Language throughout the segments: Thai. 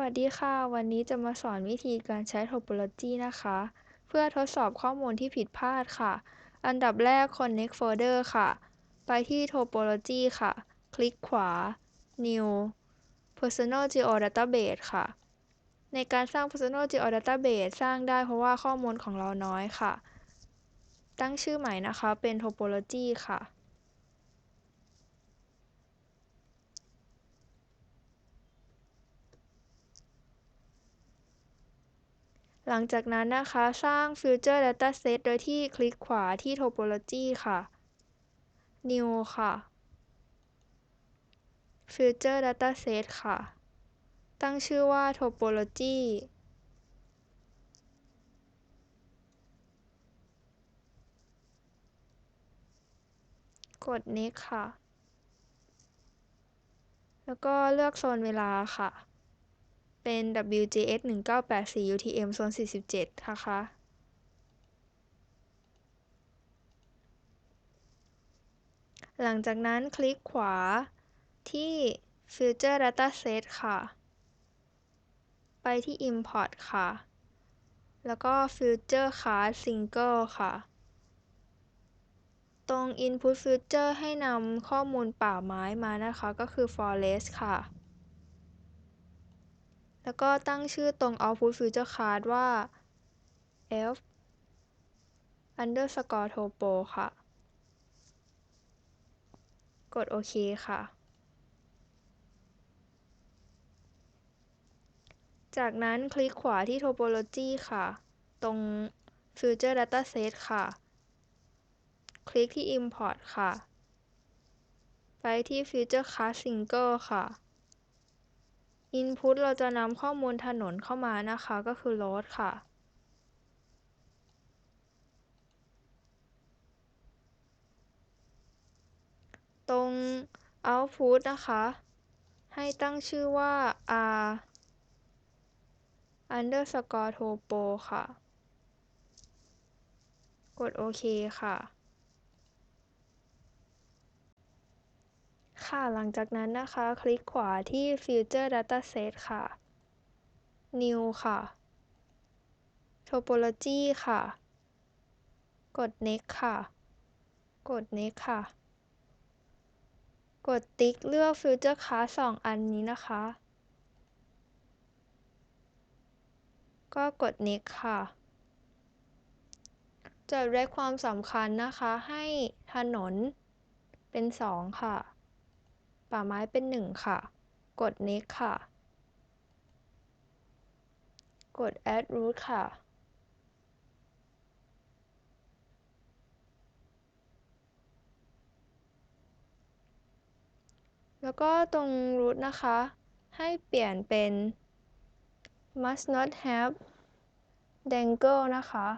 วัสดีค่ะ วันนี้จะมาสอนวิธีการใช้ Topology นะคะ เพื่อทดสอบข้อมูลที่ผิดพลาดค่ะ อันดับแรก Connect Folder ค่ะ ไปที่ Topology ค่ะ คลิกขวา New Personal Geodatabase ค่ะ ในการสร้าง Personal Geodatabase สร้างได้เพราะว่าข้อมูลของเราน้อยค่ะ ตั้งชื่อใหม่นะคะเป็น Topology ค่ะ หลังจากนั้นนะคะ สร้าง Future Dataset โดยที่คลิกขวาที่ Topology ค่ะ New ค่ะ Future Dataset ค่ะ ตั้งชื่อว่า Topology กด Next ค่ะ แล้วก็เลือกโซนเวลาค่ะ เป็น WGS 1984 UTM โซน47 นะคะหลังจากนั้นคลิกขวาที่ Future Dataset ค่ะ ไปที่ Import ค่ะ แล้วก็ Future Cast Single ค่ะ ตรง Input Future ให้นำข้อมูลป่าไม้มานะคะ ก็คือ Forest ค่ะ แล้วก็ตั้งชื่อตรง Output Future Cast ว่า f underscore topo ค่ะ กดโอเคค่ะ จากนั้นคลิกขวาที่ Topology ค่ะ ตรง Future Dataset ค่ะ คลิกที่ Import ค่ะ ไปที่ Future Cast Single ค่ะ Input เราจะนำข้อมูลถนนเข้ามานะคะ ก็คือ Road ค่ะ ตรง Output นะคะ ให้ตั้งชื่อว่า r underscore topo ค่ะ กดโอเคค่ะ ค่ะ หลังจากนั้นนะคะ คลิกขวาที่ Future Dataset ค่ะ New ค่ะ Topology ค่ะ กด Next ค่ะ กด Next ค่ะ กดติ๊กเลือก Future Cast 2อันนี้นะคะ ก็กด Next ค่ะจดเรียกความสำคัญนะคะ ให้ถนนเป็น 2 ค่ะ ป่าไม้เป็น1ค่ะ กด Next ค่ะ กด Add Route ค่ะ แล้วก็ตรง Route นะคะ ให้เปลี่ยนเป็น must not have dangle นะคะ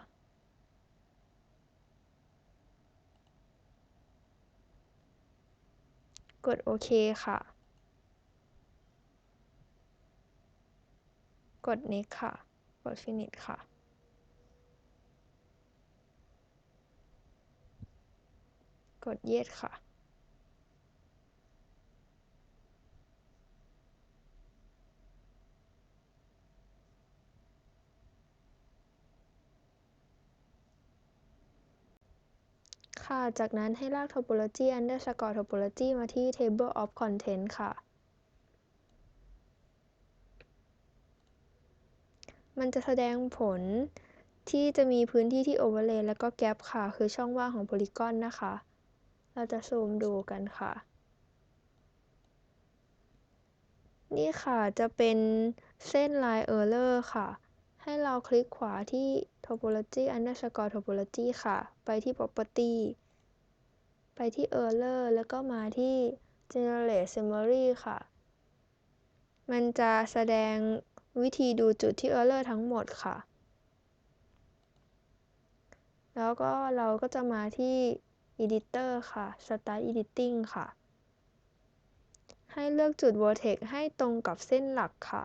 กดโอเคค่ะ กด next ค่ะ กด finish ค่ะ กด yes ค่ะ ค่ะ จากนั้นให้ลากท topology underscore topology มาที่ table of content ค่ะ มันจะแสดงผลที่จะมีพื้นที่ที่ overlay แล้วก็ gap ค่ะ คือช่องว่างของโพลีกอนนะคะ เราจะซูมดูกันค่ะ นี่ค่ะจะเป็นเส้น line error ค่ะ ให้เราคลิกขวาที่ topology underscore topology ค่ะ ไปที่ property ไปที่ error แล้วก็มาที่ generate summary ค่ะ มันจะแสดงวิธีดูจุดที่ error ทั้งหมดค่ะ แล้วก็เราก็จะมาที่ editor ค่ะ start editing ค่ะ ให้เลือกจุด vertex ให้ตรงกับเส้นหลักค่ะ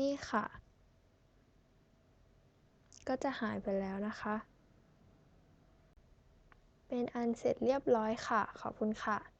นี่ค่ะ ก็จะหายไปแล้วนะคะ เป็นอันเสร็จเรียบร้อยค่ะ ขอบคุณค่ะ